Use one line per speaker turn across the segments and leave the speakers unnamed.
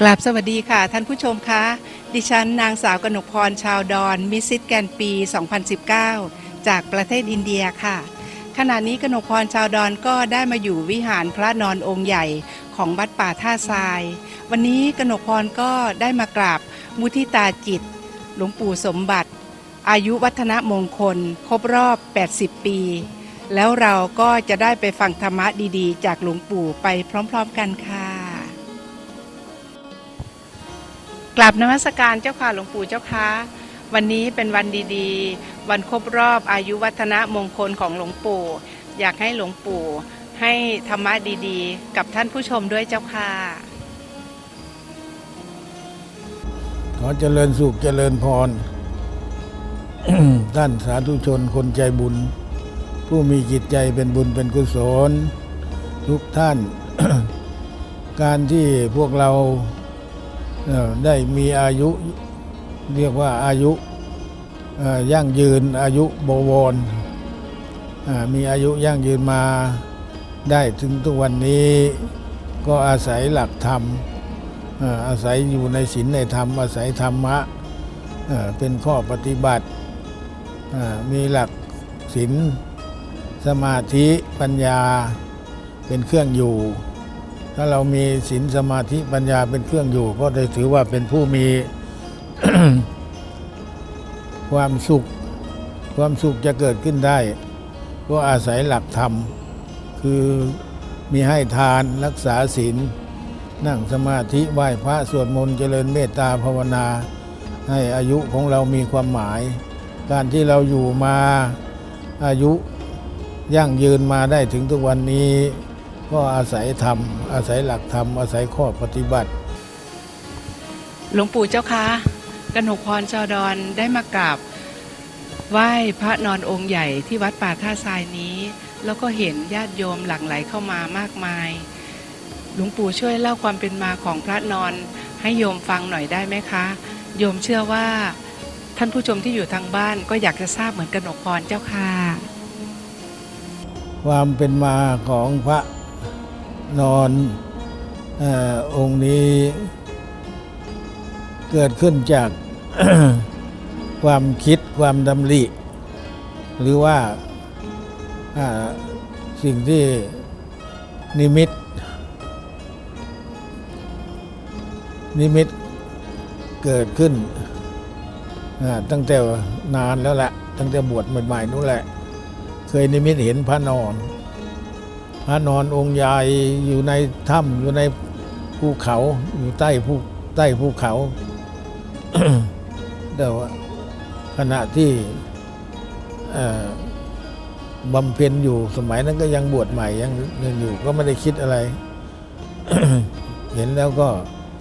กราบสวัสดีค่ะ ท่านผู้ชมคะ ดิฉันนางสาวกนกพรชาวดอน มิสซิสแกนปี 2019 จากประเทศอินเดียค่ะ ขณะนี้กนกพรชาวดอนก็ได้มาอยู่วิหารพระนอนองค์ใหญ่ของวัดป่าท่าทราย วันนี้กนกพรก็ได้มากราบมุทิตาจิต หลวงปู่สมบัติ อายุวัฒนมงคล ครบรอบ 80 ปี แล้วเราก็จะได้ไปฟังธรรมะดีๆ จากหลวงปู่ไปพร้อม ๆ กันค่ะ กราบนมัสการเจ้าค่ะหลวงปู่เจ้าค่ะวันนี้เป็นวันดีๆ วันครบรอบอายุวัฒนะมงคลของหลวงปู่ อยากให้หลวงปู่ให้ธรรมะดีๆ กับท่านผู้ชมด้วยเจ้าค่ะ
ขอเจริญสุขเจริญพร ท่านสาธุชนคนใจบุญ ผู้มีจิตใจเป็นบุญเป็นกุศล ทุกท่าน การที่พวกเรา ได้มีอายุเรียกว่าอายุเอ่ยั่งยืนอายุบวรอ่ามีอายุยั่งยืนมาได้ถึงทุกวันนี้ ก็อาศัยหลักธรรมอาศัยอยู่ในศีลในธรรม อาศัยธรรมะเป็นข้อปฏิบัติมีหลักศีลสมาธิปัญญาเป็นเครื่องอยู่ ถ้าเรามีศีลสมาธิปัญญาเป็นเครื่องอยู่ก็ได้ถือว่าเป็นผู้มี ความสุข ความสุขจะเกิดขึ้นได้ ก็อาศัยหลักธรรม คือมีให้ทานรักษาศีลนั่งสมาธิไหว้พระสวดมนต์เจริญเมตตาภาวนา ให้อายุของเรามีความหมาย การที่เราอยู่มาอายุยั่งยืนมาได้ถึงทุกวันนี้ ก็อาศัยธรรม อาศัยหลักธรรม อาศัยข้อปฏิบัติ
หลวงปู่เจ้าคะกนกพรชาวดอนได้มากราบไหว้พระนอนองค์ใหญ่ที่วัดป่าท่าทรายนี้ แล้วก็เห็นญาติโยมหลั่งไหลเข้ามามากมาย หลวงปู่ช่วยเล่าความเป็นมาของพระนอนให้โยมฟังหน่อยได้ไหมคะ โยมเชื่อว่าท่านผู้ชมที่อยู่ทางบ้านก็อยากจะทราบเหมือนกนกพรเจ้าค่ะ
ความเป็นมาของพระ นอนอองค์นี้เกิดขึ้นจากความคิดความดำริ หรือว่าสิ่งที่นิมิต นิมิตเกิดขึ้น ตั้งแต่นานแล้วแหละ ตั้งแต่บวชใหม่ๆนู้นแหละ เคยนิมิตเห็นพระนอน พระนอนองค์ใหญ่อยู่ในถ้ำอยู่ในภูเขาอยู่ใต้ภูใต้ภูเขาแต่ว่าขณะที่บำเพ็ญอยู่สมัยนั้นก็ยังบวชใหม่ยังยังอยู่ก็ไม่ได้คิดอะไร เห็นแล้วก็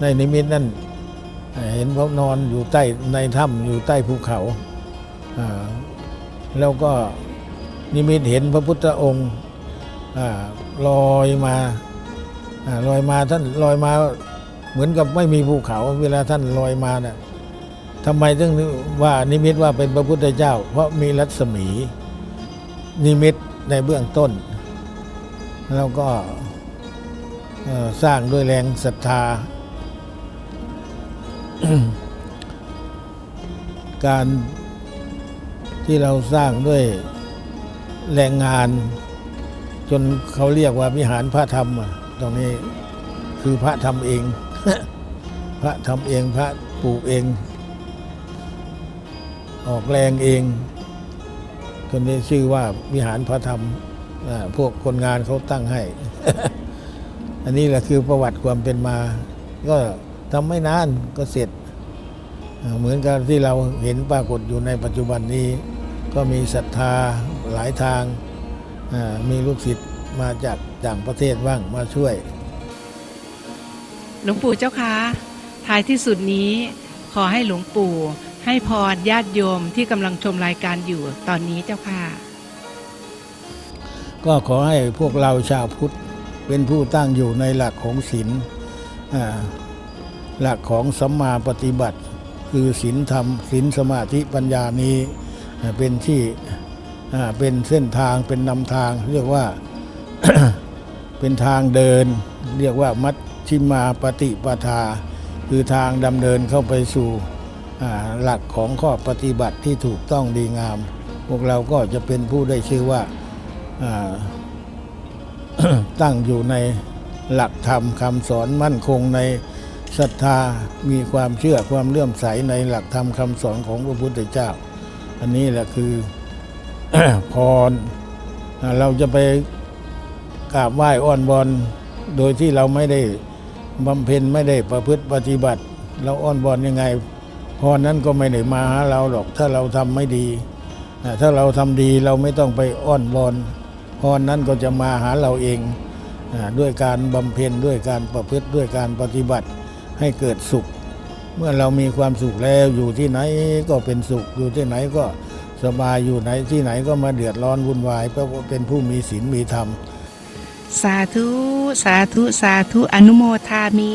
ในนิมิตนั่นเห็นพระนอนอยู่ใต้ในถ้ำอยู่ใต้ภูเขาแล้วก็นิมิตเห็นพระพุทธองค์ ลอยมาอลอยมาท่านลอยมาเหมือนกับไม่มีภูเขาเวลาท่านลอยมาน่ะทำไมถึงว่านิมิตว่าเป็นพระพุทธเจ้า เพราะมีรัศมี นิมิตในเบื้องต้น แล้วก็สร้างด้วยแรงศรัทธา การที่เราสร้างด้วยแรงงาน จนเขาเรียกว่าวิหารพระธรรมอะตรงนี้คือพระทำเอง พระทำเองพระปลูกเอง ออกแรงเองคนนี้ชื่อว่าวิหารพระธรรมพวกคนงานเขาตั้งให้ อันนี้แหละคือประวัติความเป็นมา ก็ทำไม่นานก็เสร็จ เหมือนกับที่เราเห็นปรากฏอยู่ในปัจจุบันนี้ ก็มีศรัทธาหลายทาง มีลูกศิษย์มาจากต่างประเทศบ้างมาช่วย
หลวงปู่เจ้าคะท้ายที่สุดนี้ขอให้หลวงปู่ ให้พรญาติโยมที่กำลังชมรายการอยู่ตอนนี้เจ้าค่ะ
ก็ขอให้พวกเราชาวพุทธเป็นผู้ตั้งอยู่ในหลักของศีลอ่าหลักของสัมมาปฏิบัติ คือศีลธรรมศีลสมาธิปัญญานี้อ่าเป็นที่อ่า เป็นเส้นทางเป็นนำทางเรียกว่าเป็นทางเดิน เรียกว่ามัชชิมาปฏิปทา คือทางดำเนินเข้าไปสู่หลักของข้อปฏิบัติที่ถูกต้องดีงาม พวกเราก็จะเป็นผู้ได้ชื่อว่าอ่าตั้งอยู่ในหลักธรรมคำสอนมั่นคงในศรัทธามีความเชื่อความเลื่อมใสในหลักธรรมคำสอนของพระพุทธเจ้า อันนี้แหละคือ พรเราจะไปกราบไหว้อ้อนบอนโดยที่เราไม่ได้บำเพ็ญไม่ได้ประพฤติปฏิบัติ เราอ้อนบอนยังไงพรนั้นก็ไม่ได้มาหาเราหรอกถ้าเราทำไม่ดีถ้าเราทำดีเราไม่ต้องไปอ้อนบอนพรนั้นก็จะมาหาเราเองด้วยการบำเพ็ญด้วยการประพฤติด้วยการปฏิบัติให้เกิดสุข เมื่อเรามีความสุขแล้วอยู่ที่ไหนก็เป็นสุขอยู่ที่ไหนก็ สบายอยู่ไหนที่ไหนก็มาเดือดร้อนวุ่นวายเพราะเป็นผู้มีศีลมีธรรม
สาธุ สาธุ สาธุ อนุโมทามิ